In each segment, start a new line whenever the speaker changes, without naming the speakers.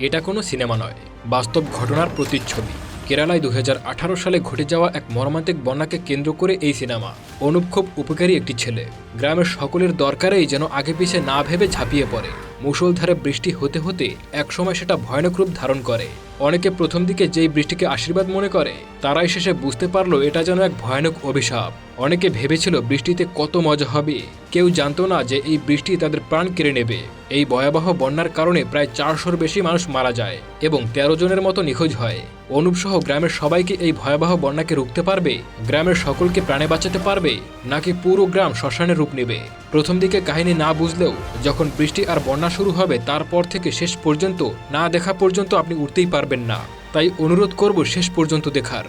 এটা কোনো সিনেমা নয়, বাস্তব ঘটনার প্রতিচ্ছবি। কেরালায় দু হাজার আঠারো সালে ঘটে যাওয়া এক মর্মান্তিক বন্যাকে কেন্দ্র করে এই সিনেমা। অনুপ খুব উপকারী একটি ছেলে। গ্রামের সকলের দরকারেই যেন আগে পিছে না ভেবে ঝাঁপিয়ে পড়ে। মুসলধারে বৃষ্টি হতে হতে একসময় সেটা ভয়ানক রূপ ধারণ করে। অনেকে প্রথম দিকে যেই বৃষ্টিকে আশীর্বাদ মনে করে, তারাই শেষে বুঝতে পারল এটা যেন এক ভয়ানক অভিশাপ। অনেকে ভেবেছিল বৃষ্টিতে কত মজা হবে। কেউ জানতো না যে এই বৃষ্টি তাদের প্রাণ কেড়ে নেবে। এই ভয়াবহ বন্যার কারণে প্রায় চারশোর বেশি মানুষ মারা যায় এবং তেরো জনের মতো নিখোঁজ হয়। অনুপসহ গ্রামের সবাইকে এই ভয়াবহ বন্যাকে রুখতে পারবে? গ্রামের সকলকে প্রাণে বাঁচাতে পারবে? নাকি পুরো গ্রাম শ্মশানের রূপ নেবে? প্রথম দিকে কাহিনী না বুঝলেও, যখন বৃষ্টি আর বন্যা শুরু হবে, তারপর থেকে শেষ পর্যন্ত, না দেখা পর্যন্ত আপনি উঠতেই পারবেন না। তাই অনুরোধ করব শেষ পর্যন্ত দেখার।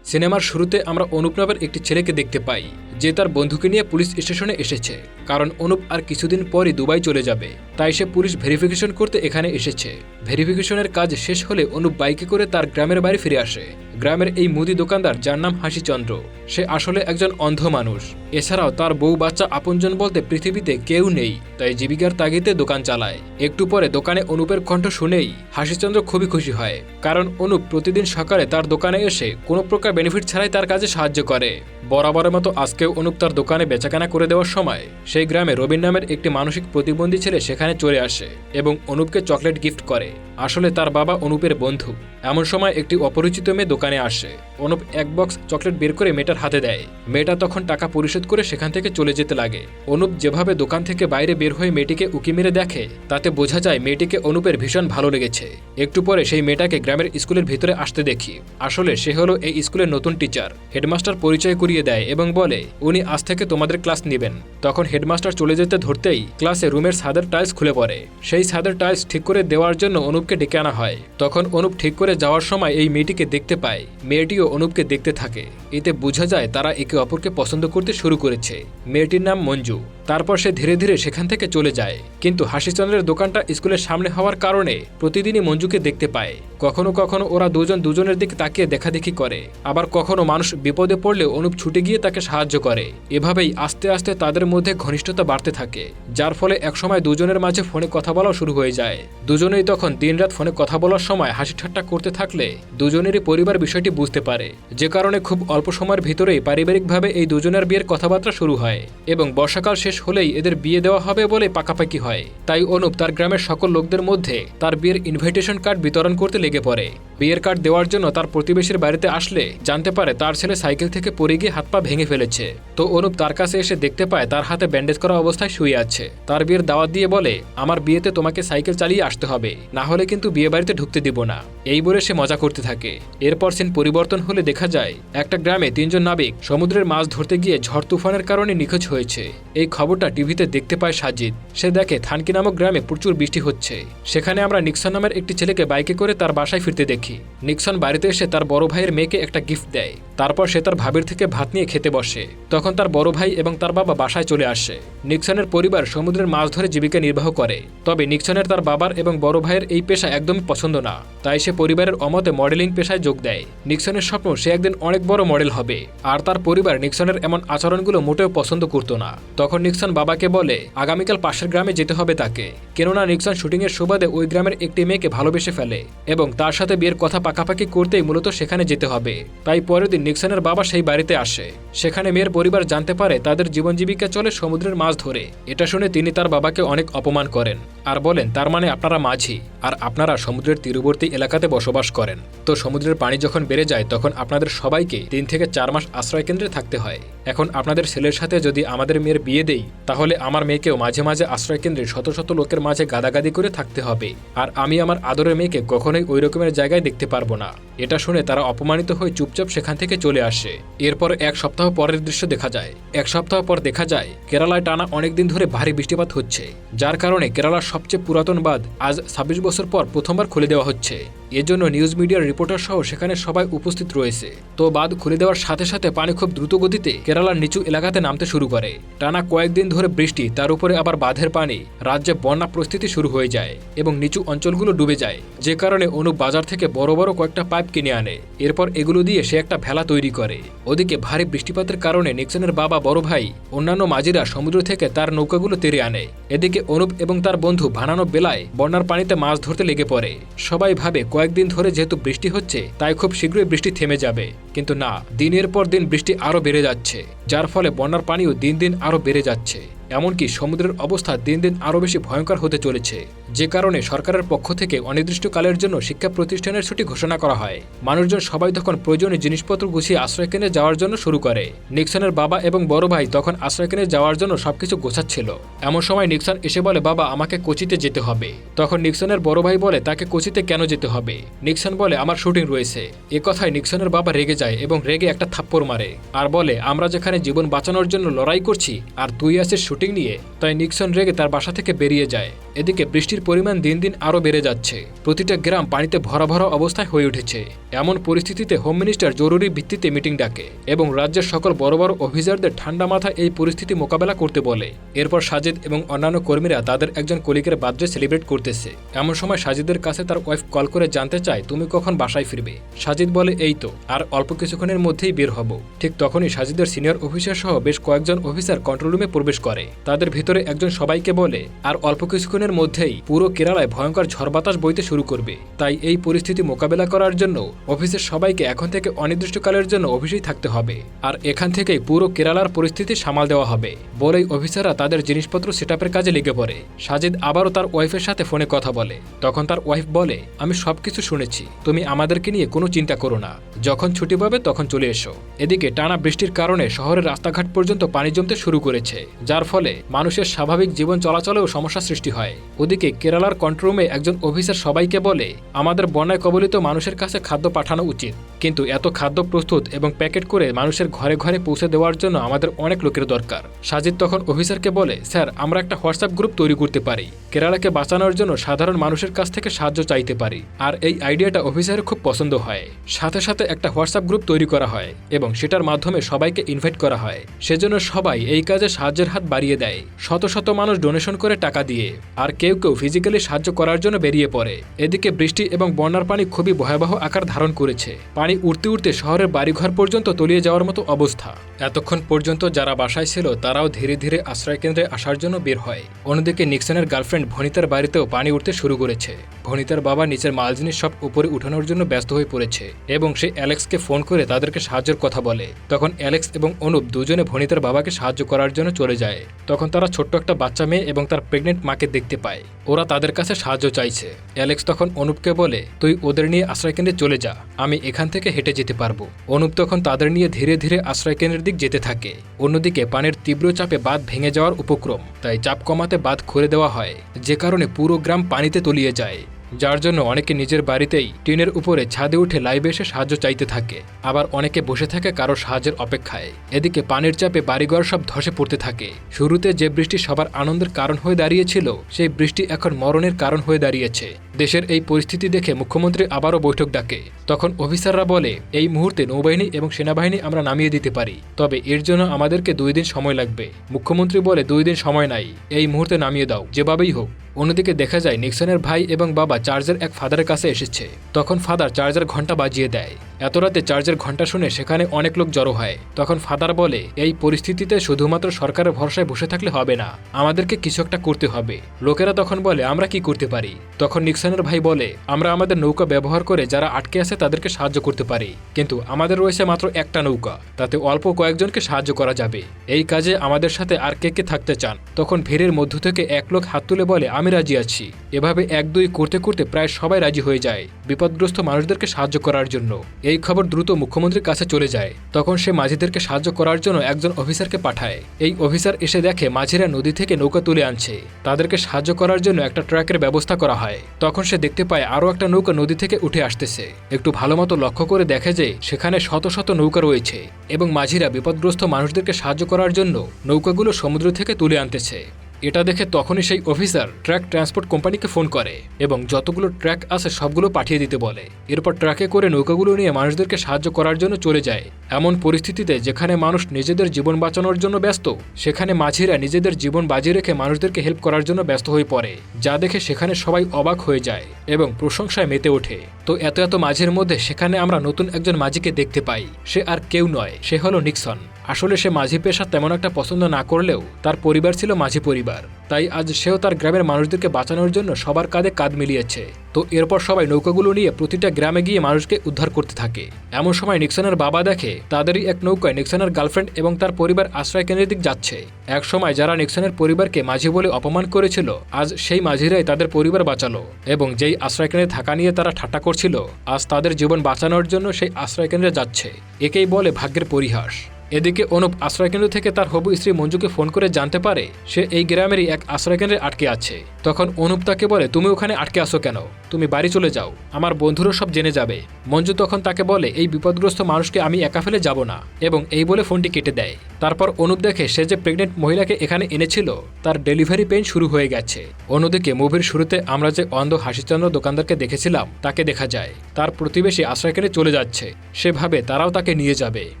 সিনেমার শুরুতে আমরা অনুপ নামের একটি ছেলেকে দেখতে পাই, যে তার বন্ধুকে নিয়ে পুলিশ স্টেশনে এসেছে। কারণ অনুপ আর কিছুদিন পরই দুবাই চলে যাবে, তাই সে পুলিশ ভেরিফিকেশন করতে এখানে এসেছে। ভেরিফিকেশনের কাজ শেষ হলে অনুপ বাইকে করে তার গ্রামের বাড়ি ফিরে আসে। গ্রামের এই মুদি দোকানদার যার নাম হাসিচন্দ্র। সে আসলে একজন অন্ধ মানুষ। এছাড়াও তার বউ বাচ্চা আপনজন বলতে পৃথিবীতে কেউ নেই, তাই জীবিকার তাগিদে দোকান চালায়। একটু পরে দোকানে অনুপের কণ্ঠ শুনেই হাসিচন্দ্র খুবই খুশি হয়, কারণ অনুপ প্রতিদিন সকালে তার দোকানে এসে কোনো প্রকার বেনিফিট ছাড়াই তার কাজে সাহায্য করে। বরাবরের মতো আজকেও অনুপ তার দোকানে বেচাকেনা করে দেওয়ার সময় সেই গ্রামে রবিন নামের একটি মানসিক প্রতিবন্ধী ছেলে সেখানে চলে আসে এবং অনুপকে চকলেট গিফট করে। আসলে তার বাবা অনুপের বন্ধু। এমন সময় একটি অপরিচিত মেয়ে দোকানে আসে। অনুপ এক বক্স চকলেট বের করে মেয়েটার হাতে দেয়। মেয়েটা তখন টাকা পরিশোধ করে সেখান থেকে চলে যেতে লাগে। অনুপ যেভাবে দোকান থেকে বাইরে বের হয়ে মেয়েটিকে উকি মেরে দেখে, তাতে বোঝা যায় মেয়েটিকে অনুপের ভীষণ ভালো লেগেছে। একটু পরে সেই মেয়েটাকে গ্রামের স্কুলের ভিতরে আসতে দেখি। আসলে সে হলো এই স্কুলের নতুন টিচার। হেডমাস্টার পরিচয় করিয়ে দেয় এবং বলে, উনি আজ থেকে তোমাদের ক্লাস নেবেন। তখন হেডমাস্টার চলে যেতে ধরতেই ক্লাসে রুমের ছাদের টাইলস খুলে পড়ে। সেই ছাদের টাইলস ঠিক করে দেওয়ার জন্য অনুপকে ডেকে আনা হয়। তখন অনুপ ঠিক করে যাওয়ার সময় এই মেয়েটিকে দেখতে পায়। মেয়েটিও অনুপকে দেখতে থাকে। এতে বোঝা যায় তারা একে অপরকে পছন্দ করতে শুরু করেছে। মেয়েটির নাম মঞ্জু। তারপর সে ধীরে ধীরে সেখান থেকে চলে যায়। কিন্তু হাসিচন্দ্রের দোকানটা স্কুলের সামনে হওয়ার কারণে প্রতিদিনই মঞ্জুকে দেখতে পায়। কখনো কখনো ওরা দুজন দুজনের দিকে তাকিয়ে দেখাদেখি করে। আবার কখনো মানুষ বিপদে পড়লে অনুপ ছুটে গিয়ে তাকে সাহায্য করে। এভাবেই আস্তে আস্তে তাদের মধ্যে ঘনিষ্ঠতা বাড়তে থাকে। যার ফলে একসময় দুজনের মাঝে ফোনে কথা বলাও শুরু হয়ে যায়। দুজনেই তখন দিনরাত ফোনে কথা বলার সময় হাসি ঠাট্টা করতে থাকলে দুজনেরই পরিবার বিষয়টি বুঝতে পারে। যে কারণে খুব অল্প সময়ের ভিতরেই পারিবারিকভাবে এই দুজনের বিয়ের কথাবার্তা শুরু হয় এবং বর্ষাকাল শেষ হলেই এদের বিয়ে দেওয়া হবে বলে পাকাপাকি হয়। তাই অনুপ তার গ্রামের সকল লোকদের মধ্যে তার বিয়ের ইনভাইটেশন কার্ড বিতরণ করতে লেগে পড়ে। বিয়ের কার্ড দেওয়ার জন্য তার প্রতিবেশীর বাড়িতে আসলে জানতে পারে তার ছেলে সাইকেল থেকে পড়ে গিয়ে হাত পা ভেঙে ফেলেছে। তো অনুপ তার কাছে এসে দেখতে পায় তার হাতে ব্যান্ডেজ করা অবস্থায় শুয়ে আছে। তার বিয়ের দাওয়াত দিয়ে বলে, আমার বিয়েতে তোমাকে সাইকেল চালিয়ে আসতে হবে, না হলে কিন্তু বিয়ে বাড়িতে ঢুকতে দিব না। এই বলে সে মজা করতে থাকে। এরপর সিন পরিবর্তন হলে দেখা যায়, একটা গ্রামে তিনজন নাবিক সমুদ্রের মাছ ধরতে গিয়ে ঝড় তুফানের কারণে নিখোঁজ হয়েছে। এই খবরটা টিভিতে দেখতে পায় সাজিদ। সে দেখে, থানকি নামক গ্রামে প্রচুর বৃষ্টি হচ্ছে। সেখানে আমরা নিক্সন নামের একটি ছেলেকে বাইকে করে তার বাসায় ফিরতে দেখি। নিক্সন বাড়িতে এসে তার বড় ভাইয়ের মেয়েকে একটা গিফট দেয়। তারপর সে তার ভাবির থেকে ভাত নিয়ে খেতে বসে। তখন তার বড় ভাই এবং তার বাবা বাসায় চলে আসে। নিক্সনের পরিবার সমুদ্রের মাছ ধরে জীবিকা নির্বাহ করে। তবে নিক্সনের তার বাবার এবং বড় ভাইয়ের এই পেশা একদমই পছন্দ না। তাই সে পরিবারের অমতে মডেলিং পেশায় যোগ দেয়। নিক্সনের স্বপ্ন সে একদিন অনেক বড় মডেল হবে। আর তার পরিবার নিক্সনের এমন আচরণগুলো মোটেও পছন্দ করতো না। তখন নিক্সন বাবাকে বলে, আগামীকাল পাশের গ্রামে যেতে হবে তাকে। কেননা নিক্সন শুটিংয়ের সুবাদে ওই গ্রামের একটি মেয়েকে ভালোবেসে ফেলে এবং তার সাথে বিয়ের কথা পাকাপাকি করতেই মূলত সেখানে যেতে হবে। তাই পরের দিন নিক্সনের বাবা সেই বাড়িতে আসে। সেখানে মেয়ের পরিবার জানতে পারে তাদের জীবন জীবিকা চলে সমুদ্রের মাছ ধরে। এটা শুনে তিনি তার বাবাকে অনেক অপমান করেন আর বলেন, তার মানে আপনারা মাঝি, আর আপনারা সমুদ্রের তীরবর্তী এলাকাতে বসবাস করেন। তো সমুদ্রের পানি বেড়ে যায়, তখন আপনাদের সবাইকে তিন থেকে চার মাস আশ্রয় কেন্দ্রে থাকতে হয়। এখন আপনাদের ছেলের সাথে যদি আমাদের মেয়ের বিয়ে দেই, তাহলে আমার মেয়েকেও মাঝে মাঝে আশ্রয় কেন্দ্রে শত শত লোকের মাঝে গাদাগাদি করে থাকতে হবে। আর আমি আমার আদরের মেয়েকে কখনোই ওই রকমের জায়গায় দেখতে পারব না। এটা শুনে তারা অপমানিত হয়ে চুপচাপ সেখান থেকে চলে আসে। এরপর এক সপ্তাহ পরের দৃশ্য দেখা যায়। এক সপ্তাহ পর দেখা যায়, কেরালায় টানা অনেকদিন ধরে ভারী বৃষ্টিপাত হচ্ছে। যার কারণে কেরালার সবচেয়ে পুরাতন বাঁধ আজ ছাব্বিশ বছর পর প্রথমবার খুলে দেওয়া হচ্ছে। এজন্য নিউজ মিডিয়ার রিপোর্টার সহ সেখানে সবাই উপস্থিত রয়েছে। তো বাঁধ খুলে দেওয়ার সাথে সাথে পানি খুব দ্রুত গতিতে কেরালার নিচু এলাকাতে নামতে শুরু করে। টানা কয়েকদিন ধরে বৃষ্টি, তার উপরে আবার বাঁধের পানি। রাজ্যে বন্যা পরিস্থিতি শুরু হয়ে যায় এবং নিচু অঞ্চলগুলো ডুবে যায়। যে কারণে অনুপ বাজার থেকে বড় বড় কয়েকটা পাইপ কিনে আনে। এরপর এগুলো দিয়ে সে একটা ভেলা তৈরি করে। ওদিকে ভারী বৃষ্টিপাতের কারণে নিক্সনের বাবা বড় ভাই, অন্যান্য মাঝিরা সমুদ্র থেকে তার নৌকাগুলো তেরে আনে। এদিকে অনুপ এবং তার বন্ধু ভানানো বেলায় বন্যার পানিতে মাছ ধরতে লেগে পড়ে। সবাই ভাবে কয়েকদিন ধরে যেহেতু বৃষ্টি হচ্ছে, তাই খুব শীঘ্রই বৃষ্টি থেমে যাবে। কিন্তু না, দিনের পর দিন বৃষ্টি আরও বেড়ে যাচ্ছে, যার ফলে বন্যার পানিও দিন দিন আরও বেড়ে যাচ্ছে। এমনকি সমুদ্রের অবস্থা দিন দিন আরও বেশি ভয়ঙ্কর হতে চলেছে। যে কারণে সরকারের পক্ষ থেকে অনির্দিষ্টকালের জন্য শিক্ষা প্রতিষ্ঠানের ছুটি ঘোষণা করা হয়। মানুষজন সবাই তখন প্রয়োজনীয় জিনিসপত্র গুছিয়ে আশ্রয় কেন্দ্রে যাওয়ার জন্য শুরু করে। নিক্সনের বাবা এবং বড় ভাই তখন আশ্রয় কেন্দ্রে যাওয়ার জন্য সবকিছু গোছাচ্ছিল। এমন সময় নিক্সন এসে বলে, বাবা, আমাকে কোচিতে যেতে হবে। তখন নিক্সনের বড় ভাই বলে, তাকে কোচিতে কেন যেতে হবে? নিক্সন বলে, আমার শুটিং রয়েছে। এ কথায় নিক্সনের বাবা রেগে যায় এবং রেগে একটা থাপ্পড় মারে আর বলে, আমরা যেখানে জীবন বাঁচানোর জন্য লড়াই করছি আর তুই আছিস শুটিং নিয়ে। তাই নিক্সন রেগে তার বাসা থেকে বেরিয়ে যায়। এদিকে বৃষ্টির পরিমাণ দিন দিন আরও বেড়ে যাচ্ছে। প্রতিটা গ্রাম পানিতে ভরা ভরা অবস্থায় হয়ে উঠেছে। এমন পরিস্থিতিতে হোম মিনিস্টার জরুরি ভিত্তিতে মিটিং ডাকে এবং রাজ্যের সকল বড় বড় অফিসারদের ঠান্ডা মাথায় এই পরিস্থিতি মোকাবেলা করতে বলে। এরপর সাজিদ এবং অন্যান্য কর্মীরা তাদের একজন কলিকের বার্থডে সেলিব্রেট করতেছে। এমন সময় সাজিদের কাছে তার ওয়াইফ কল করে জানতে চায়, তুমি কখন বাসায় ফিরবে? সাজিদ বলে, এই তো, আর অল্প কিছুক্ষণের মধ্যেই বের হব। ঠিক তখনই সাজিদের সিনিয়র অফিসার সহ বেশ কয়েকজন অফিসার কন্ট্রোল রুমে প্রবেশ করে। তাদের ভিতরে একজন সবাইকে বলে, আর অল্প কিছুক্ষণের মধ্যেই পুরো কেরালায় ভয়ঙ্কর ঝড় বাতাস বইতে শুরু করবে। তাই এই পরিস্থিতি মোকাবেলা করার জন্য অফিসের সবাইকে এখন থেকে অনির্দিষ্টকালের জন্য অফিসেই থাকতে হবে। আর এখান থেকেই পুরো কেরালার পরিস্থিতি সামাল দেওয়া হবে। বলেই অফিসাররা তাদের জিনিসপত্র সেট কাজে লেগে পড়ে। সাজিদ আবারও তার ওয়াইফের সাথে ফোনে কথা বলে। তখন তার ওয়াইফ বলে, আমি সবকিছু শুনেছি। তুমি আমাদেরকে নিয়ে কোনো চিন্তা করো না। যখন ছুটি পাবে তখন চলে এসো। এদিকে টানা বৃষ্টির কারণে শহরের রাস্তাঘাট পর্যন্ত পানি জমতে শুরু করেছে, যার ফলে মানুষের স্বাভাবিক জীবন চলাচলেও সমস্যা সৃষ্টি হয়। ওদিকে কেরালার কন্ট্রোমে একজন অফিসার সবাইকে বলে, আমাদের বন্যায় কবলিত মানুষের কাছে খাদ্য পাঠানো উচিত। কিন্তু এত খাদ্য প্রস্তুত এবং প্যাকেট করে মানুষের ঘরে ঘরে পৌঁছে দেওয়ার জন্য আমাদের অনেক লোকের দরকার। সাজিদ তখন অফিসারকে বলে, স্যার, আমরা একটা হোয়াটসঅ্যাপ গ্রুপ তৈরি করতে পারি। কেরালাকে বাঁচানোর জন্য সাধারণ মানুষের কাছ থেকে সাহায্য চাইতে পারি। আর এই আইডিয়াটা অফিসারের খুব পছন্দ হয়। সাথে সাথে একটা হোয়াটসঅ্যাপ গ্রুপ তৈরি করা হয় এবং সেটার মাধ্যমে সবাইকে ইনভাইট করা হয়। সেজন্য সবাই এই কাজে সাহায্যের হাত বাড়িয়ে দেয়। শত শত মানুষ ডোনেশন করে টাকা দিয়ে। আর কেউ কেউ ফিজিক্যালি সাহায্য করার জন্য বেরিয়ে পড়ে। এদিকে বৃষ্টি এবং বন্যার পানি খুবই ভয়াবহ আকার ধারণ করেছে। পানি উঠতে উঠতে শহরের বাড়িঘর পর্যন্ত তলিয়ে যাওয়ার মতো অবস্থা। এতক্ষণ পর্যন্ত যারা বাসায় ছিল, তারাও ধীরে ধীরে আশ্রয় কেন্দ্রে আসার জন্য বের হয়। অন্যদিকে নিক্সনের গার্লফ্রেন্ড ভনিতার বাড়িতেও পানি উঠতে শুরু করেছে। ভনিতার বাবা নিচের মাল জিনিস সব উপরে উঠানোর জন্য ব্যস্ত হয়ে পড়েছে এবং সে অ্যালেক্সকে ফোন করে তাদেরকে সাহায্যের কথা বলে। তখন অ্যালেক্স এবং অনুপ দুজনে ভনিতার বাবাকে সাহায্য করার জন্য চলে যায়। তখন তারা ছোট্ট একটা বাচ্চা মেয়ে এবং তার প্রেগনেন্ট মাকে দেখতে পায়। ওরা তাদের কাছে সাহায্য চাইছে। অ্যালেক্স তখন অনুপকে বলে, তুই ওদের নিয়ে আশ্রয়কেন্দ্রে চলে যা, আমি এখান থেকে হেঁটে যেতে পারব। অনুপ তখন তাদের নিয়ে ধীরে ধীরে আশ্রয়কেন্দ্রের দিক যেতে থাকে। অন্যদিকে পানির তীব্র চাপে বাঁধ ভেঙে যাওয়ার উপক্রম, তাই চাপ কমাতে বাঁধ খুলে দেওয়া হয়। যে কারণে পুরো গ্রাম পানিতে তলিয়ে যায়। যার জন্য অনেকে নিজের বাড়িতেই টিনের উপরে ছাদে উঠে লাইভে এসে সাহায্য চাইতে থাকে, আবার অনেকে বসে থাকে কারও সাহায্যের অপেক্ষায়। এদিকে পানির চাপে বাড়িঘর সব ধসে পড়তে থাকে। শুরুতে যে বৃষ্টি সবার আনন্দের কারণ হয়ে দাঁড়িয়েছিল, সেই বৃষ্টি এখন মরণের কারণ হয়ে দাঁড়িয়েছে। দেশের এই পরিস্থিতি দেখে মুখ্যমন্ত্রী আবারও বৈঠক ডাকে। তখন অফিসাররা বলে, এই মুহূর্তে নৌবাহিনী এবং সেনাবাহিনী আমরা নামিয়ে দিতে পারি, তবে এর জন্য আমাদেরকে দুই দিন সময় লাগবে। মুখ্যমন্ত্রী বলে, দুই দিন সময় নাই, এই মুহূর্তে নামিয়ে দাও, যেভাবেই হোক। অন্যদিকে দেখা যায়, নিক্সনের ভাই এবং বাবা চার্জের এক ফাদারের কাছে এসেছে। তখন ফাদার চার্জার ঘণ্টা বাজিয়ে দেয়। এত রাতে চার্জের ঘণ্টা শুনে সেখানে অনেক লোক জড়ো হয়। তখন ফাদার বলে, এই পরিস্থিতিতে শুধুমাত্র সরকারের ভরসায় বসে থাকলে হবে না, আমাদেরকে কিছু একটা করতে হবে। লোকেরা তখন বলে, আমরা কি করতে পারি? তখন নিক্সনের ভাই বলে, আমরা আমাদের নৌকা ব্যবহার করে যারা আটকে আছে তাদেরকে সাহায্য করতে পারি, কিন্তু আমাদের রয়েছে মাত্র একটা নৌকা, তাতে অল্প কয়েকজনকে সাহায্য করা যাবে। এই কাজে আমাদের সাথে আর কে কে থাকতে চান? তখন ভিড়ের মধ্য থেকে এক লোক হাত তুলে বলে, আমি রাজি আছি। এভাবে এক দুই করতে করতে প্রায় সবাই রাজি হয়ে যায়, বিপদগ্রস্ত মানুষদেরকে সাহায্য করার জন্য। এই খবর দ্রুত মুখ্যমন্ত্রীর কাছে চলে যায়। তখন সে মাঝিদেরকে সাহায্য করার জন্য একজন অফিসারকে পাঠায়। এই অফিসার এসে দেখে মাঝিরা নদী থেকে নৌকা তুলে আনছে। তাদেরকে সাহায্য করার জন্য একটা ট্রাকের ব্যবস্থা করা হয়। তখন সে দেখতে পায় আরও একটা নৌকা নদী থেকে উঠে আসতেছে। একটু ভালো মতো লক্ষ্য করে দেখে যে সেখানে শত শত নৌকা রয়েছে এবং মাঝিরা বিপদগ্রস্ত মানুষদেরকে সাহায্য করার জন্য নৌকাগুলো সমুদ্র থেকে তুলে আনতেছে। এটা দেখে তখনই সেই অফিসার ট্র্যাক ট্রান্সপোর্ট কোম্পানিকে ফোন করে এবং যতগুলো ট্র্যাক আছে সবগুলো পাঠিয়ে দিতে বলে। এরপর ট্রাকে করে নৌকাগুলো নিয়ে মানুষদেরকে সাহায্য করার জন্য চলে যায়। এমন পরিস্থিতিতে যেখানে মানুষ নিজেদের জীবন বাঁচানোর জন্য ব্যস্ত, সেখানে মাঝিরা নিজেদের জীবন বাজি রেখে মানুষদেরকে হেল্প করার জন্য ব্যস্ত হয়ে পড়ে, যা দেখে সেখানে সবাই অবাক হয়ে যায় এবং প্রশংসায় মেতে ওঠে। তো এত এত মাঝের মধ্যে সেখানে আমরা নতুন একজন মাঝিকে দেখতে পাই। সে আর কেউ নয়, সে হলো নিক্সন। আসলে সে মাঝি পেশা তেমন একটা পছন্দ না করলেও তার পরিবার ছিল মাঝি পরিবার। তাই আজ সেও তার গ্রামের মানুষদেরকে বাঁচানোর জন্য সবার কাঁধে কাঁধ মিলিয়েছে। তো এরপর সবাই নৌকাগুলো নিয়ে প্রতিটা গ্রামে গিয়ে মানুষকে উদ্ধার করতে থাকে। এমন সময় নিক্সনের বাবা দেখে তাদেরই এক নৌকায় নিক্সনের গার্লফ্রেন্ড এবং তার পরিবার আশ্রয় কেন্দ্রের দিক যাচ্ছে। এক সময় যারা নিক্সনের পরিবারকে মাঝি বলে অপমান করেছিল, আজ সেই মাঝিরাই তাদের পরিবার বাঁচালো এবং যেই আশ্রয় কেন্দ্রে থাকা নিয়ে তারা ঠাট্টা করছিল, আজ তাদের জীবন বাঁচানোর জন্য সেই আশ্রয়কেন্দ্রে যাচ্ছে। একেই বলে ভাগ্যের পরিহাস। এদিকে অনুপ আশ্রয়কেন্দ্র থেকে তার হবু স্ত্রী মঞ্জুকে ফোন করে জানতে পারে, সে এই গ্রামেরই এক আশ্রয়কেন্দ্রে আটকে আছে। তখন অনুপ তাকে বলে, তুমি ওখানে আটকে আসো কেন? তুমি বাড়ি চলে যাও, আমার বন্ধুরও সব জেনে যাবে। মঞ্জু তখন তাকে বলে, এই বিপদগ্রস্ত মানুষকে আমি একা ফেলে যাব না। এবং এই বলে ফোনটি কেটে দেয়। তারপর অনুপ দেখে সে যে প্রেগনেন্ট মহিলাকে এখানে এনেছিল, তার ডেলিভারি পেইন শুরু হয়ে গেছে। অন্যদিকে মুভির শুরুতে আমরা যে অন্ধ হাসিচন্দ্র দোকানদারকে দেখেছিলাম, তাকে দেখা যায়। তার প্রতিবেশী আশ্রয়কেন্দ্রে চলে যাচ্ছে। সেভাবে তারাও তাকে নিয়ে যাবে।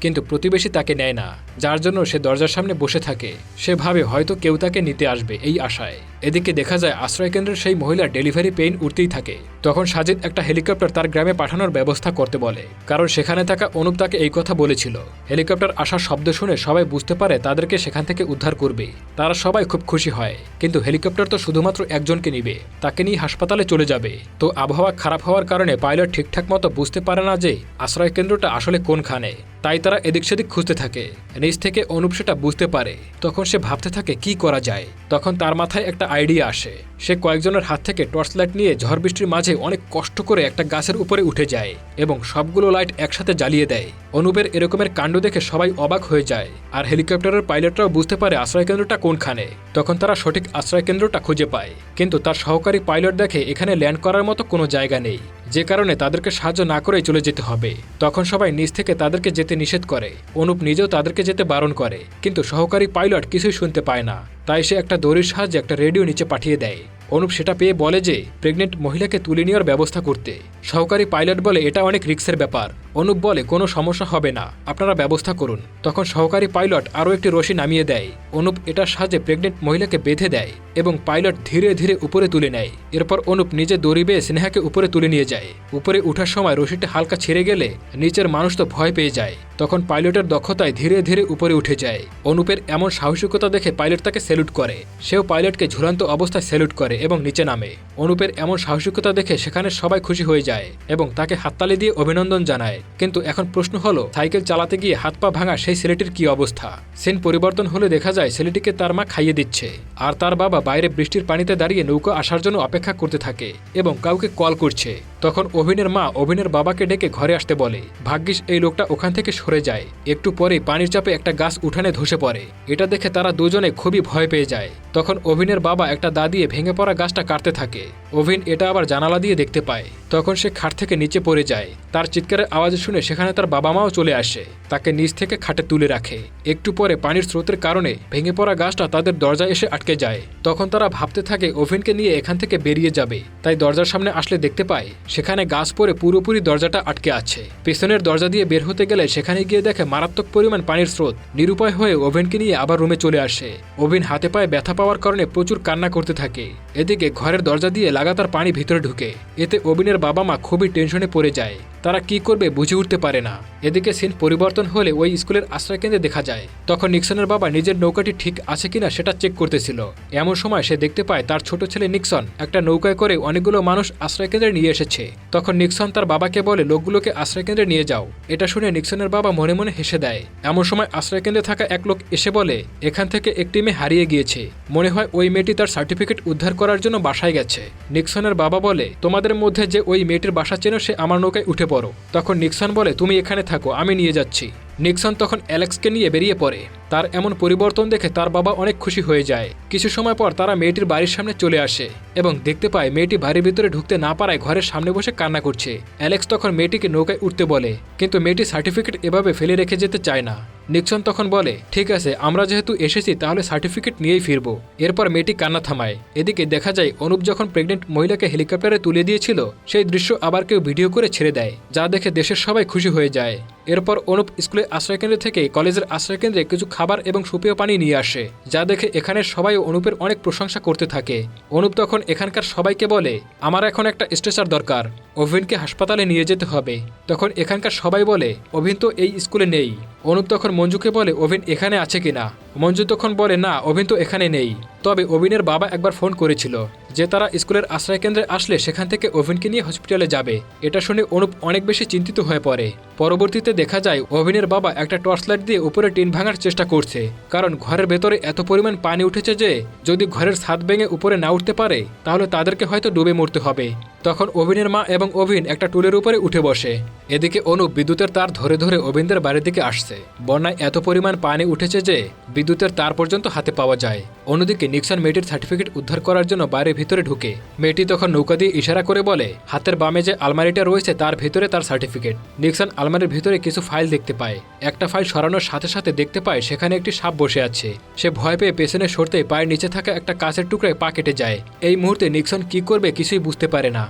কিন্তু প্রতিবেশী তাকে নেয় না, যার জন্য সে দরজার সামনে বসে থাকে। সে ভাবে হয়তো কেউ তাকে নিতে আসবে এই আশায়। এদিকে দেখা যায় আশ্রয়কেন্দ্রের সেই মহিলার ডেলিভারি পেইন উঠতেই থাকে। তখন সাজিদ একটা হেলিকপ্টার তার গ্রামে পাঠানোর ব্যবস্থা করতে বলে। কারণ সেখানে থাকা অনুপ তাকে এই কথা বলেছিল। হেলিকপ্টার আসার শব্দ শুনে সবাই বুঝতে পারে তাদেরকে সেখান থেকে উদ্ধার করবে। তারা সবাই খুব খুশি হয়। কিন্তু হেলিকপ্টার তো শুধুমাত্র একজনকে নিবে। তাকে নিয়ে হাসপাতালে চলে যাবে। তো আবহাওয়া খারাপ হওয়ার কারণে পাইলট ঠিকঠাক মতো বুঝতে পারে না যে আশ্রয় কেন্দ্রটা আসলে কোনখানে। তাই তারা এদিক সেদিক খুঁজতে থাকে। নিজ থেকে অনুপ সেটা বুঝতে পারে। তখন সে ভাবতে থাকে, কি করা যায়? তখন তার মাথায় একটা আইডিয়া আসে। সে কয়েকজনের হাত থেকে টর্চ লাইট নিয়ে ঝড় বৃষ্টির মাঝে অনেক কষ্ট করে একটা গাছের উপরে উঠে যায় এবং সবগুলো লাইট একসাথে জ্বালিয়ে দেয়। অনুপের এরকমের কাণ্ড দেখে সবাই অবাক হয়ে যায়। আর হেলিকপ্টারের পাইলটরাও বুঝতে পারে আশ্রয়কেন্দ্রটা কোনখানে। তখন তারা সঠিক আশ্রয়কেন্দ্রটা খুঁজে পায়। কিন্তু তার সহকারী পাইলট দেখে এখানে ল্যান্ড করার মতো কোনো জায়গা নেই। যে কারণে তাদেরকে সাহায্য না করেই চলে যেতে হবে। তখন সবাই নিজ থেকে তাদেরকে যেতে নিষেধ করে। অনুপ নিজেও তাদেরকে যেতে বারণ করে। কিন্তু সহকারী পাইলট কিছুই শুনতে পায় না। তাই সে একটা দড়ির সাহায্যে একটা রেডিও নিচে পাঠিয়ে দেয়। week. অনুপ সেটা পেয়ে বলে যে, প্রেগনেন্ট মহিলাকে তুলে নেওয়ার ব্যবস্থা করতে। সহকারী পাইলট বলে, এটা অনেক রিক্সের ব্যাপার। অনুপ বলে, কোনো সমস্যা হবে না, আপনারা ব্যবস্থা করুন। তখন সহকারী পাইলট আরও একটি রশি নামিয়ে দেয়। অনুপ এটার সাহায্যে প্রেগনেন্ট মহিলাকে বেঁধে দেয় এবং পাইলট ধীরে ধীরে উপরে তুলে নেয়। এরপর অনুপ নিজে দড়ি বেয়ে স্নেহাকে উপরে তুলে নিয়ে যায়। উপরে উঠার সময় রশিটা হালকা ছেড়ে গেলে নিচের মানুষ তো ভয় পেয়ে যায়। তখন পাইলটের দক্ষতায় ধীরে ধীরে উপরে উঠে যায়। অনুপের এমন সাহসিকতা দেখে পাইলট তাকে স্যালুট করে। সেও পাইলটকে ঝুলন্ত অবস্থায় স্যালুট করে। এবং নিচে নামে। অনুপের এমন সাহসিকতা দেখে সেখানে সবাই খুশি হয়ে যায় এবং তাকে হাততালি দিয়ে অভিনন্দন জানায়। কিন্তু এখন প্রশ্ন হলো, সাইকেল চালাতে গিয়ে হাত পা ভাঙা সেই ছেলেটির কি অবস্থা? সিন পরিবর্তন হলে দেখা যায় ছেলেটিকে তার মা খাইয়ে দিচ্ছে। আর তার বাবা বাইরে বৃষ্টির পানিতে দাঁড়িয়ে নৌকা আসার জন্য অপেক্ষা করতে থাকে এবং কাউকে কল করছে। তখন অভিনের মা অভিনের বাবাকে ডেকে ঘরে আসতে বলে, ভাগ্যিস এই লোকটা ওখান থেকে সরে যায়। একটু পরে পানির চাপে একটা গাছ উঠানে ধসে পড়ে। এটা দেখে তারা দুজনে খুবই ভয় পেয়ে যায়। তখন অভিনের বাবা একটা দা দিয়ে ভেঙে পড়া গাছটা কাটতে থাকে। অভিন এটা আবার জানালা দিয়ে দেখতে পায়। তখন সে খাট থেকে নিচে পড়ে যায়। তার চিৎকারের আওয়াজ শুনে সেখানে তার বাবা মাও চলে আসে। তাকে নিচ থেকে খাটে তুলে রাখে। একটু পরে পানির স্রোতের কারণে ভেঙে পড়া গাছটা তাদের দরজায় এসে আটকে যায়। তখন তারা ভাবতে থাকে ওভেনকে নিয়ে এখান থেকে বেরিয়ে যাবে। তাই দরজার সামনে আসলে দেখতে পায়, সেখানে গাছ পরে পুরোপুরি দরজাটা আটকে আছে। পেছনের দরজা দিয়ে বের হতে গেলে সেখানে গিয়ে দেখে মারাত্মক পরিমাণ পানির স্রোত। নিরুপায় হয়ে ওভেনকে নিয়ে আবার রুমে চলে আসে। ওভেন হাতে পায়ে ব্যথা পাওয়ার কারণে প্রচুর কান্না করতে থাকে। এদিকে ঘরের দরজা দিয়ে লাগাতার পানি ভিতরে ঢুকে। এতে অবিনের বাবা মা খুবই টেনশনে পড়ে যায়। তারা কি করবে বুঝে উঠতে পারে না। এদিকে সিন পরিবর্তন হলে ওই স্কুলের আশ্রয়কেন্দ্রে দেখা যায়। তখন নিক্সনের বাবা নিজের নৌকাটি ঠিক আছে কিনা সেটা চেক করতেছিল। এমন সময় সে দেখতে পায় তার ছোট ছেলে নিক্সন একটা নৌকায় করে অনেকগুলো মানুষ আশ্রয়কেন্দ্রে নিয়ে এসেছে। তখন নিক্সন তার বাবাকে বলে, লোকগুলোকে আশ্রয়কেন্দ্রে নিয়ে যাও। এটা শুনে নিক্সনের বাবা মনে মনে হেসে দেয়। এমন সময় আশ্রয়কেন্দ্রে থাকা এক লোক এসে বলে, এখান থেকে একটি মেয়ে হারিয়ে গিয়েছে। মনে হয় ওই মেয়েটি তার সার্টিফিকেট উদ্ধার করার জন্য বাসায় গেছে। নিক্সনের বাবা বলে, তোমাদের মধ্যে যে ওই মেয়েটির বাসা চেনো সে আমার নৌকায় উঠে পড়ো। তখন নিক্সন বলে তুমি এখানে থাকো আমি নিয়ে যাচ্ছি। নিক্সন তখন অ্যালেক্সকে নিয়ে বেরিয়ে পড়ে। তার এমন পরিবর্তন দেখে তার বাবা অনেক খুশি হয়ে যায়। কিছু সময় পর তারা মেয়েটির বাড়ির সামনে চলে আসে এবং দেখতে পায় মেয়েটি বাড়ির ভিতরে ঢুকতে না পারায় ঘরের সামনে বসে কান্না করছে। অ্যালেক্স তখন মেয়েটিকে নৌকায় উঠতে বলে, কিন্তু মেয়েটি সার্টিফিকেট এভাবে ফেলে রেখে যেতে চায় না। নিক্সন তখন বলে, ঠিক আছে, আমরা যেহেতু এসেছি তাহলে সার্টিফিকেট নিয়েই ফিরব। এরপর মেয়েটি কান্না থামায়। এদিকে দেখা যায়, অনুপ যখন প্রেগনেন্ট মহিলাকে হেলিকপ্টারে তুলে দিয়েছিল, সেই দৃশ্য আবার কেউ ভিডিও করে ছেড়ে দেয়, যা দেখে দেশের সবাই খুশি হয়ে যায়। এরপর অনুপ স্কুলের আশ্রয়কেন্দ্র থেকে কলেজের আশ্রয়কেন্দ্রে কিছু খাবার এবং সুপেয় পানি নিয়ে আসে, যা দেখে এখানে সবাই অনুপের অনেক প্রশংসা করতে থাকে। অনুপ তখন এখানকার সবাইকে বলে, আমার এখন একটা স্ট্রেচার দরকার, অভিনকে হাসপাতালে নিয়ে যেতে হবে। তখন এখানকার সবাই বলে, অভিন তো এই স্কুলে নেই। অনুপ তখন মঞ্জুকে বলে, অভিন এখানে আছে কি না মঞ্জু তখন বলে, না, অভিন তো এখানে নেই। তবে অভিনের বাবা একবার ফোন করেছিল যে তারা স্কুলের আশ্রয়কেন্দ্রে আসলে সেখান থেকে অভিনকে নিয়ে হসপিটালে যাবে। এটা শুনে অনুপ অনেক বেশি চিন্তিত হয়ে পড়ে। পরবর্তীতে দেখা যায়, অভিনের বাবা একটা টর্চ লাইট দিয়ে উপরে টিন ভাঙার চেষ্টা করছে, কারণ ঘরের ভেতরে এত পরিমাণ পানি উঠেছে যে যদি ঘরের ছাদ ভেঙে উপরে না উঠতে পারে, তাহলে তাদেরকে হয়তো ডুবে মরতে হবে। তখন অভিনের মা এবং অভিন একটা টুলের উপরে উঠে বসে। এদিকে অনুপ বিদ্যুতের তার ধরে ধরে অভিনদের বাড়ির দিকে আসছে। বন্যায় এত পরিমাণ পানি উঠেছে যে বিদ্যুতের তার পর্যন্ত হাতে পাওয়া যায়। অন্যদিকে নিক্সন মেয়েটির সার্টিফিকেট উদ্ধার করার জন্য বাড়ির ভিতরে ঢুকে। মেয়েটি তখন নৌকা দিয়ে ইশারা করে বলে, হাতের বামে যে আলমারিটা রয়েছে তার ভিতরে তার সার্টিফিকেট। নিক্সন আলমারির ভিতরে কিছু ফাইল দেখতে পায়। একটা ফাইল সরানোর সাথে সাথে দেখতে পায় সেখানে একটি সাপ বসে আছে। সে ভয় পেয়ে পেছনে সরতে পায়ের নিচে থাকা একটা কাঁচের টুকরায় পা কেটে যায়। এই মুহূর্তে নিক্সন কি করবে কিছুই বুঝতে পারে না।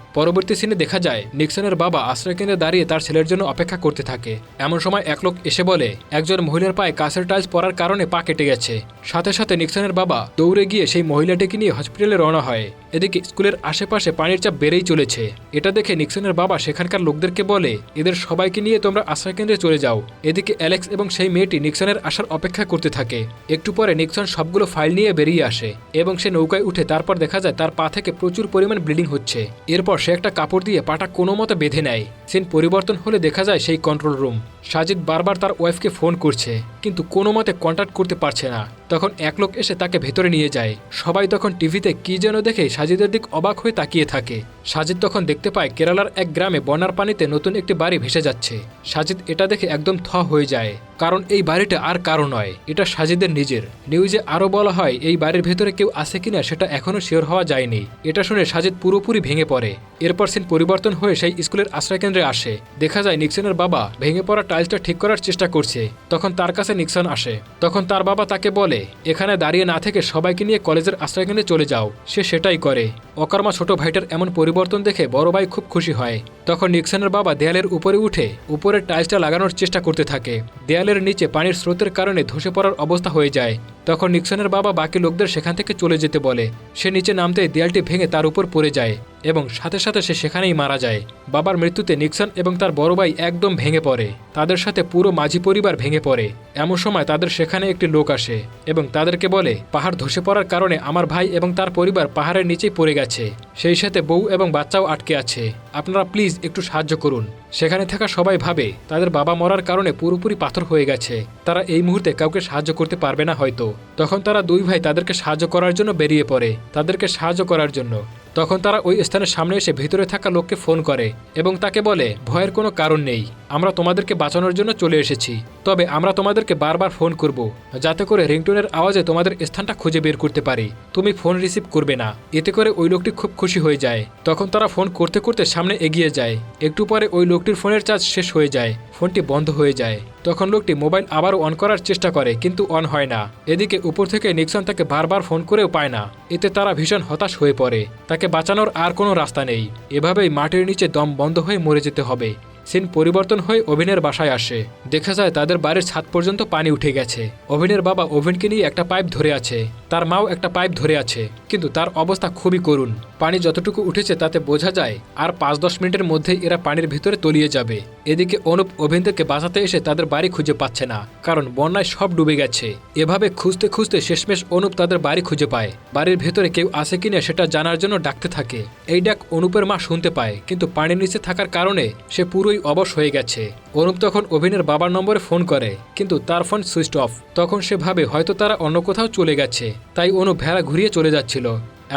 পরবর্তী সিনে দেখা যায়, নিক্সনের বাবা আশ্রয়কেন্দ্রে দাঁড়িয়ে তার ছেলের জন্য অপেক্ষা করতে থাকে। এমন সময় এক লোক এসে বলে, একজন মহিলার পায়ে কাঁচের টাইলস পরার কারণে পা কেটে গেছে। সাথে সাথে নিক্সনের বাবা দৌড়ে গিয়ে সেই মহিলাটিকে নিয়ে হসপিটালে রওনা হয়। এদিকে স্কুলের আশেপাশে পানির চাপ বেড়েই চলেছে। এটা দেখে নিক্সনের বাবা সেখানকার লোকদেরকে বলে, এদের সবাইকে নিয়ে তোমরা আশ্রয়কেন্দ্রে চলে যাও। এদিকে অ্যালেক্স এবং সেই মেয়েটি নিক্সনের আসার অপেক্ষা করতে থাকে। একটু পরে নিক্সন সবগুলো ফাইল নিয়ে বেরিয়ে আসে এবং সে নৌকায় উঠে তারপর দেখা যায় তার পা থেকে প্রচুর পরিমাণ ব্লিডিং হচ্ছে। এরপর সে একটা কাপড় দিয়ে পাটা কোনো মতে বেঁধে নেয়। সিন পরিবর্তন হলে দেখা যায় সেই কন্ট্রোল রুম সাজিদ বারবার তার ওয়াইফকে ফোন করছে, কিন্তু কোনো মতে কন্ট্যাক্ট করতে পারছে না। তখন এক লোক এসে তাকে ভেতরে নিয়ে যায়। সবাই তখন টিভিতে কি যেন দেখে সাজিদের দিক অবাক হয়ে তাকিয়ে থাকে। সাজিদ তখন দেখতে পায় কেরালার এক গ্রামে বন্যার পানিতে নতুন একটি বাড়ি ভেসে যাচ্ছে। সাজিদ এটা দেখে একদম থ হয়ে যায়। কারণ এই বাড়িটা আর কারও নয়, এটা সাজিদের নিজের। নিউজে আরও বলা হয়, এই বাড়ির ভেতরে কেউ আছে কিনা সেটা এখনও শিওর হওয়া যায়নি। এটা শুনে সাজিদ পুরোপুরি ভেঙে পড়ে। এরপর সিন পরিবর্তন হয়ে সেই স্কুলের আশ্রয়কেন্দ্রে আসে। দেখা যায় নিক্সনের বাবা ভেঙে পড়া টাইলসটা ঠিক করার চেষ্টা করছে। তখন তার কাছে নিক্সন আসে। তখন তার বাবা তাকে বলে, এখানে দাঁড়িয়ে না থেকে সবাইকে নিয়ে কলেজের আশ্রয়কেন্দ্রে চলে যাও। সে সেটাই করে। অকর্মা ছোট ভাইটার এমন পরিবর্তন দেখে বড় ভাই খুব খুশি হয়। তখন নিক্সনের বাবা দেয়ালের উপরে উঠে উপরের টাইলসটা লাগানোর চেষ্টা করতে থাকে। দেয়ালের নিচে পানির স্রোতের কারণে ধসে পড়ার অবস্থা হয়ে যায়। তখন নিক্সনের বাবা বাকি লোকদের সেখান থেকে চলে যেতে বলে। সে নিচে নামতে দেয়ালটি ভেঙে তার উপর পড়ে যায়। এবং সাথে সাথে সে সেখানেই মারা যায়। বাবার মৃত্যুতে নিক্সন এবং তার বড় ভাই একদম ভেঙে পড়ে। তাদের সাথে পুরো মাঝি পরিবার ভেঙে পড়ে। এমন সময় তাদের সেখানে একটি লোক আসে এবং তাদেরকে বলে, পাহাড় ধসে পড়ার কারণে আমার ভাই এবং তার পরিবার পাহাড়ের নিচেই পড়ে গেছে। সেই সাথে বউ এবং বাচ্চাও আটকে আছে। আপনারা প্লিজ একটু সাহায্য করুন। সেখানে থাকা সবাই ভাবে, তাদের বাবা মরার কারণে পুরোপুরি পাথর হয়ে গেছে। তারা এই মুহূর্তে কাউকে সাহায্য করতে পারবে না হয়তো। তখন তারা দুই ভাই তাদেরকে সাহায্য করার জন্য বেরিয়ে পড়ে। তাদেরকে সাহায্য করার জন্য। তখন তারা ওই স্থানের সামনে এসে ভিতরে থাকা লোককে ফোন করে এবং তাকে বলে, ভয়ের কোনো কারণ নেই। আমরা তোমাদেরকে বাঁচানোর জন্য চলে এসেছি। তবে আমরা তোমাদেরকে বারবার ফোন করব, যাতে করে রিংটোনের আওয়াজে তোমাদের স্থানটা খুঁজে বের করতে পারি। তুমি ফোন রিসিভ করবে না। এতে করে ওই লোকটি খুব খুশি হয়ে যায়। তখন তারা ফোন করতে করতে সামনে এগিয়ে যায়। একটু পরে ওই লোকটির ফোনের চার্জ শেষ হয়ে যায়। ফোনটি বন্ধ হয়ে যায়। তখন লোকটি মোবাইল আবারও অন করার চেষ্টা করে, কিন্তু অন হয় না। এদিকে উপর থেকে নিক্সন তাকে বারবার ফোন করেও পায় না। এতে তারা ভীষণ হতাশ হয়ে পড়ে। তাকে বাঁচানোর আর কোনো রাস্তা নেই। এভাবেই মাটির নিচে দম বন্ধ হয়ে মরে যেতে হবে। সিন পরিবর্তন হয়ে অভিনের বাসায় আসে। দেখা যায় তাদের বাড়ির ছাদ পর্যন্ত পানি উঠে গেছে। অভিনের বাবা অভিনকে নিয়ে একটা পাইপ ধরে আছে। তার মাও একটা পাইপ ধরে আছে, কিন্তু তার অবস্থা খুবই করুণ। পানি যতটুকু উঠেছে তাতে বোঝা যায়, আর পাঁচ দশ মিনিটের মধ্যেই এরা পানির ভিতরে তলিয়ে যাবে। এদিকে অনুপ অভিনদেরকে বাঁচাতে এসে তাদের বাড়ি খুঁজে পাচ্ছে না, কারণ বন্যায় সব ডুবে গেছে। এভাবে খুঁজতে খুঁজতে শেষমেশ অনুপ তাদের বাড়ি খুঁজে পায়। বাড়ির ভেতরে কেউ আছে কিনা সেটা জানার জন্য ডাকতে থাকে। এই ডাক অনুপের মা শুনতে পায়, কিন্তু পানির নিচে থাকার কারণে সে পুরোই অবশ হয়ে গেছে। অনুপ তখন অভিনের বাবার নম্বরে ফোন করে, কিন্তু তার ফোন সুইচ অফ। তখন সে ভাবে হয়তো তারা অন্য কোথাও চলে গেছে। তাই অনুপ ভেড়া ঘুরিয়ে চলে যাচ্ছিল।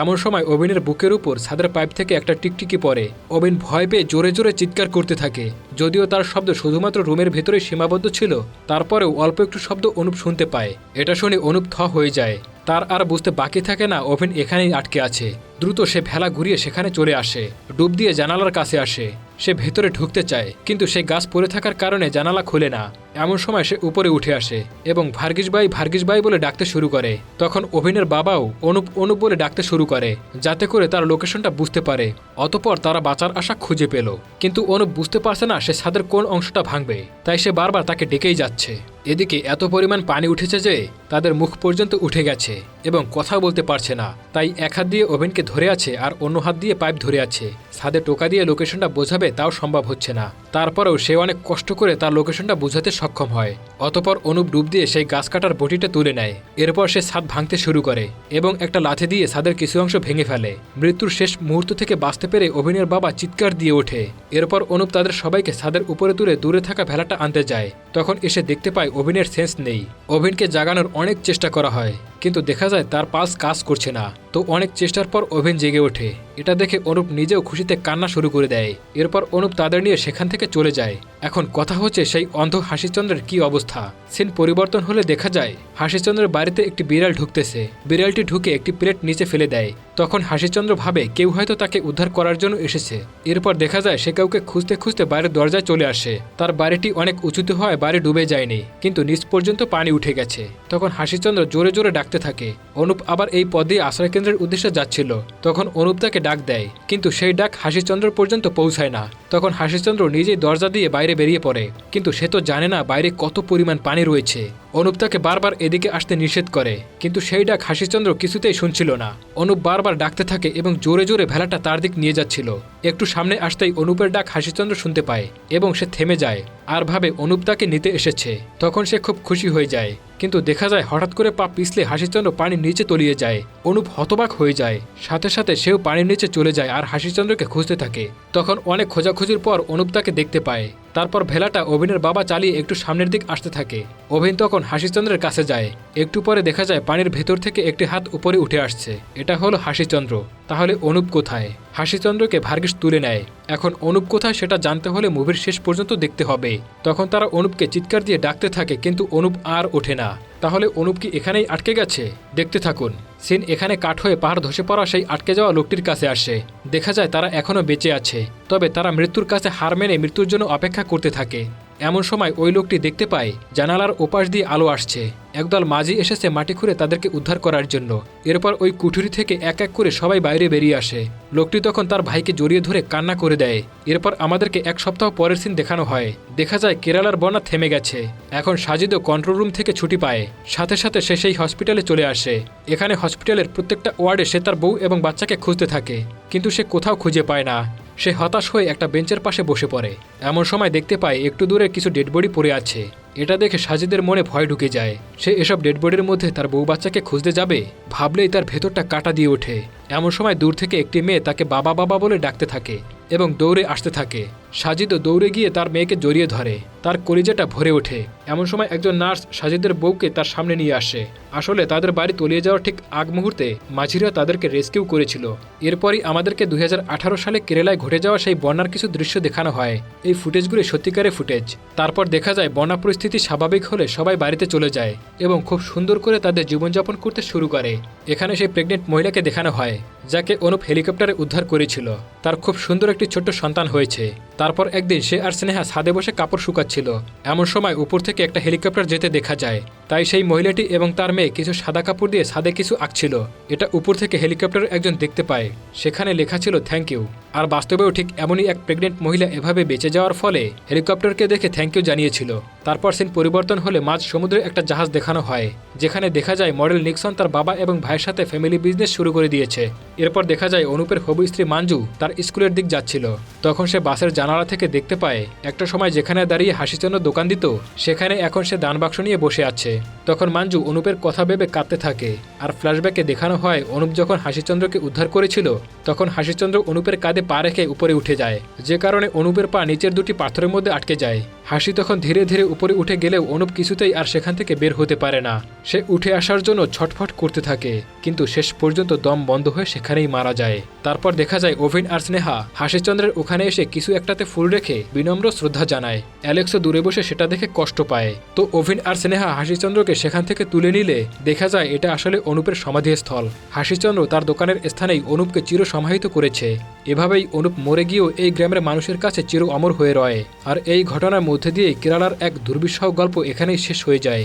এমন সময় অবিনের বুকের উপর ছাদের পাইপ থেকে একটা টিকটিকি পড়ে। অবিন ভয় পেয়ে জোরে জোরে চিৎকার করতে থাকে। যদিও তার শব্দ শুধুমাত্র রুমের ভেতরে সীমাবদ্ধ ছিল, তারপরেও অল্প একটু শব্দ অনুপ শুনতে পায়। এটা শুনে অনুপ থ হয়ে যায়। তার আর বুঝতে বাকি থাকে না ওভেন এখানেই আটকে আছে। দ্রুত সে ভেলা ঘুরিয়ে সেখানে চলে আসে। ডুব দিয়ে জানালার কাছে আসে। সে ভেতরে ঢুকতে চায়, কিন্তু সে গাছ পড়ে থাকার কারণে জানালা খোলে না। এমন সময় সে উপরে উঠে আসে এবং ভার্গিস ভাই ভার্গিস ভাই বলে ডাকতে শুরু করে। তখন অভিনের বাবাও অনুপ অনুপ বলে ডাকতে শুরু করে, যাতে করে তার লোকেশনটা বুঝতে পারে। অতপর তারা বাঁচার আশা খুঁজে পেল। কিন্তু অনুপ বুঝতে পারছে না সে ছাদের কোন অংশটা ভাঙবে। তাই সে বারবার তাকে ডেকেই যাচ্ছে। এদিকে এত পরিমাণ পানি উঠেছে যে তাদের মুখ পর্যন্ত উঠে গেছে এবং কথা বলতে পারছে না। তাই এক হাত দিয়ে ওভেনকে ধরে আছে আর অন্য হাত দিয়ে পাইপ ধরে আছে। ছাদে টোকা দিয়ে লোকেশনটা বোঝাবে তাও সম্ভব হচ্ছে না। তারপরেও সে অনেক কষ্ট করে তার লোকেশনটা বোঝাতে সক্ষম হয়। অতপর অনুপ ডুব দিয়ে সেই গাছ কাটার বটিটা তুলে নেয়। এরপর সে ছাদ ভাঙতে শুরু করে এবং একটা লাথি দিয়ে ছাদের কিছু অংশ ভেঙে ফেলে। মৃত্যুর শেষ মুহূর্ত থেকে বাঁচতে পেরে অভিনয়ের বাবা চিৎকার দিয়ে ওঠে। এরপর অনুপ তাদের সবাইকে ছাদের উপরে তুলে দূরে থাকা ভেলাটা আনতে যায়। তখন এসে দেখতে পায় অভিনের সেন্স নেই। অভিনকে জাগানোর অনেক চেষ্টা করা হয়, কিন্তু দেখা যায় তার পালস কাজ করছে না। তো অনেক চেষ্টার পর অভিন জেগে ওঠে। এটা দেখে অনুপ নিজেও খুশিতে কান্না শুরু করে দেয়। এরপর অনুপ তাদের নিয়ে সেখান থেকে চলে যায়। এখন কথা হচ্ছে সেই অন্ধ হাসিচন্দ্রের কি অবস্থা? সিন পরিবর্তন হলে দেখা যায়, হাসিচন্দ্রের বাড়িতে একটি বিড়াল ঢুকতেছে। বিড়ালটি ঢুকে একটি প্লেট নিচে ফেলে দেয়। তখন হাসিচন্দ্র ভাবে কেউ হয়তো তাকে উদ্ধার করার জন্য এসেছে। এরপর দেখা যায় সে কাউকে খুঁজতে খুঁজতে বাইরের দরজায় চলে আসে। তার বাড়িটি অনেক উঁচুতে হয় বাড়ি ডুবে যায়নি, কিন্তু নিচ পর্যন্ত পানি উঠে গেছে। তখন হাসিচন্দ্র জোরে জোরে ডাকতে থাকে। অনুপ আবার এই পদে আশ্রয় কেন্দ্রের উদ্দেশ্যে যাচ্ছিল, তখন অনুপ তাকে ডাক দেয়, কিন্তু সেই ডাক হাসিচন্দ্র পর্যন্ত পৌঁছায় না। তখন হাসিচন্দ্র নিজেই দরজা দিয়ে বাইরে বেরিয়ে পড়ে, কিন্তু সে তো জানে না বাইরে কত পরিমাণ পানি রয়েছে। অনুপ তাকে বারবার এদিকে আসতে নিষেধ করে, কিন্তু সেই ডাক হাসিচন্দ্র কিছুতেই শুনছিল না। অনুপ বারবার ডাকতে থাকে এবং জোরে জোরে ভেলাটা তার দিক নিয়ে যাচ্ছিল। একটু সামনে আসতেই অনুপের ডাক হাসিচন্দ্র শুনতে পায়, এবং সে থেমে যায়, আর ভাবে অনুপ তাকে নিতে এসেছে। তখন সে খুব খুশি হয়ে যায়। কিন্তু দেখা যায় হঠাৎ করে পা পিছলে হাসিচন্দ্র পানির নিচে তলিয়ে যায়। অনুপ হতবাক হয়ে যায়। সাথে সাথে সেও পানির নিচে চলে যায় আর হাসিচন্দ্রকে খুঁজতে থাকে। তখন অনেক খোঁজাখুঁজির পর অনুপ তাকে দেখতে পায়। তারপর ভেলাটা অভিনের বাবা চালিয়ে একটু সামনের দিক আসতে থাকে। অভিন তখন হাসিচন্দ্রের কাছে যায়। একটু পরে দেখা যায় পানির ভেতর থেকে একটি হাত উপরে উঠে আসছে। এটা হলো হাসিচন্দ্র। তাহলে অনুপ কোথায়? হাসিচন্দ্রকে ভার্গিস তুলে নেয়। এখন অনুপ কোথায় সেটা জানতে হলে মুভির শেষ পর্যন্ত দেখতে হবে। তখন তারা অনুপকে চিৎকার দিয়ে ডাকতে থাকে, কিন্তু অনুপ আর ওঠে না। তাহলে অনুপ কি এখানেই আটকে গেছে? দেখতে থাকুন। সিন এখানে কাঠ হয়ে পাহাড় ধসে পড়া সেই আটকে যাওয়া লোকটির কাছে আসে। দেখা যায় তারা এখনও বেঁচে আছে, তবে তারা মৃত্যুর কাছে হার মেনে মৃত্যুর জন্য অপেক্ষা করতে থাকে। এমন সময় ওই লোকটি দেখতে পায়, জানালার ওপাশ দিয়ে আলো আসছে। একদল মাঝি এসেছে মাটি খুঁড়ে তাদেরকে উদ্ধার করার জন্য। এরপর ওই কুঠুরি থেকে এক এক করে সবাই বাইরে বেরিয়ে আসে। লোকটি তখন তার ভাইকে জড়িয়ে ধরে কান্না করে দেয়। এরপর আমাদেরকে এক সপ্তাহ পরের সিন দেখানো হয়। দেখা যায় কেরালার বন্যা থেমে গেছে। এখন সাজিদও কন্ট্রোল রুম থেকে ছুটি পায়। সাথে সাথে সে সেই হসপিটালে চলে আসে। এখানে হসপিটালের প্রত্যেকটা ওয়ার্ডে সে তার বউ এবং বাচ্চাকে খুঁজতে থাকে। কিন্তু সে কোথাও খুঁজে পায় না। সে হতাশ হয়ে একটা বেঞ্চের পাশে বসে পড়ে। এমন সময় দেখতে পায়, একটু দূরে কিছু ডেড বডি পড়ে আছে। এটা দেখে সাজিদের মনে ভয় ঢুকে যায়। সে এসব ডেড বডির মধ্যে তার বউ বাচ্চাকে খুঁজতে যাবে, ভাবলেই তার ভেতরটা কাটা দিয়ে ওঠে। এমন সময় দূর থেকে একটি মেয়ে তাকে বাবা বাবা বলে ডাকতে থাকে এবং দৌড়ে আসতে থাকে। সাজিদও দৌড়ে গিয়ে তার মেয়েকে জড়িয়ে ধরে। তার কলিজাটা ভরে ওঠে। এমন সময় একজন নার্স সাজিদের বউকে তার সামনে নিয়ে আসে। আসলে তাদের বাড়ি তলিয়ে যাওয়ার ঠিক আগ মুহূর্তে মাঝিরা তাদেরকে রেস্কিউ করেছিল। এরপরই আমাদেরকে দুই হাজার আঠারো সালে কেরালায় ঘটে যাওয়া সেই বন্যার কিছু দৃশ্য দেখানো হয়। এই ফুটেজগুলি সত্যিকারের ফুটেজ। তারপর দেখা যায় বন্যা পরিস্থিতি স্বাভাবিক হলে সবাই বাড়িতে চলে যায় এবং খুব সুন্দর করে তাদের জীবনযাপন করতে শুরু করে। এখানে সেই প্রেগনেন্ট মহিলাকে দেখানো হয়, যাকে অনুপ হেলিকপ্টারে উদ্ধার করেছিল। তার খুব সুন্দর একটি ছোট্ট সন্তান হয়েছে। তারপর একদিন সে আর স্নেহা ছাদে বসে কাপড় শুকাচ্ছিল। এমন সময় উপর থেকে একটা হেলিকপ্টার যেতে দেখা যায়। তাই সেই মহিলাটি এবং তার মেয়ে কিছু সাদা কাপড় দিয়ে ছাদে কিছু আঁকছিল। এটা উপর থেকে হেলিকপ্টার একজন দেখতে পায়। সেখানে লেখা ছিল থ্যাংক ইউ আর বাস্তবেও ঠিক এমনই এক প্রেগনেন্ট মহিলা এভাবে বেঁচে যাওয়ার ফলে হেলিকপ্টারকে দেখে থ্যাংক ইউ জানিয়েছিল। তারপর সিন পরিবর্তন হলে মাঝ সমুদ্রে একটা জাহাজ দেখানো হয়, যেখানে দেখা যায় মডেল নিক্সন তার বাবা এবং ভাইয়ের সাথে ফ্যামিলি বিজনেস শুরু করে দিয়েছে। এরপর দেখা যায় অনুপের হবু স্ত্রী মাঞ্জু তার স্কুলের দিক যাচ্ছিল। তখন সে বাসের জানালা থেকে দেখতে পায়, একটা সময় যেখানে দাঁড়িয়ে হাসিচন্দ্র দোকান দিত, সেখানে এখন সে দান বাক্স নিয়ে বসে আছে। তখন মাঞ্জু অনুপের কথা ভেবে কাঁদতে থাকে, আর ফ্ল্যাশব্যাকে দেখানো হয়, অনুপ যখন হাসিচন্দ্রকে উদ্ধার করেছিল, তখন হাসিচন্দ্র অনুপের কাঁধে পা রেখে উপরে উঠে যায়। যে কারণে অনুপের পা নিচের দুটি পাথরের মধ্যে আটকে যায়। হাসি তখন ধীরে ধীরে উপরে উঠে গেলেও অনুপ কিছুতেই আর সেখান থেকে বের হতে পারে না। সে উঠে আসার জন্য ছটফট করতে থাকে, কিন্তু শেষ পর্যন্ত দম বন্ধ হয়ে সেখানেই মারা যায়। তারপর দেখা যায় অভিন আর স্নেহা হাসিচন্দ্রের ওখানে এসে কিছু একটাতে ফুল রেখে বিনম্র শ্রদ্ধা জানায়। অ্যালেক্সও দূরে বসে সেটা দেখে কষ্ট পায়। তো অভিন আর স্নেহা হাসিচন্দ্রকে সেখান থেকে তুলে নিলে দেখা যায় এটা আসলে অনুপের সমাধিস্থল। হাসিচন্দ্র তার দোকানের স্থানেই অনুপকে চির সমাহিত করেছে। এভাবেই অনুপ মরে গিয়েও এই গ্রামের মানুষের কাছে চির অমর হয়ে রয়। আর এই ঘটনার মধ্যে দিয়ে কেরালার এক দুর্বিষহ গল্প এখানেই শেষ হয়ে যায়।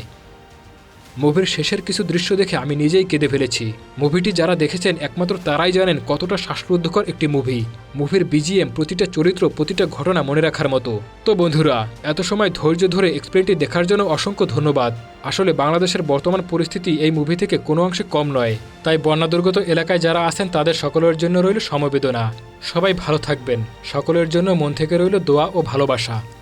মুভির শেষের কিছু দৃশ্য দেখে আমি নিজেই কেঁদে ফেলেছি। মুভিটি যারা দেখেছেন একমাত্র তারাই জানেন কতটা শ্বাসরুদ্ধকর একটি মুভি। মুভির বিজিএম প্রতিটা চরিত্র, প্রতিটা ঘটনা মনে রাখার মতো। তো বন্ধুরা, এত সময় ধৈর্য ধরে এক্সপ্লেনটি দেখার জন্য অসংখ্য ধন্যবাদ। আসলে বাংলাদেশের বর্তমান পরিস্থিতি এই মুভি থেকে কোনো অংশে কম নয়। তাই বন্যাদুর্গত এলাকায় যারা আছেন, তাদের সকলের জন্য রইল সমবেদনা। সবাই ভালো থাকবেন। সকলের জন্য মন থেকে রইল দোয়া ও ভালোবাসা।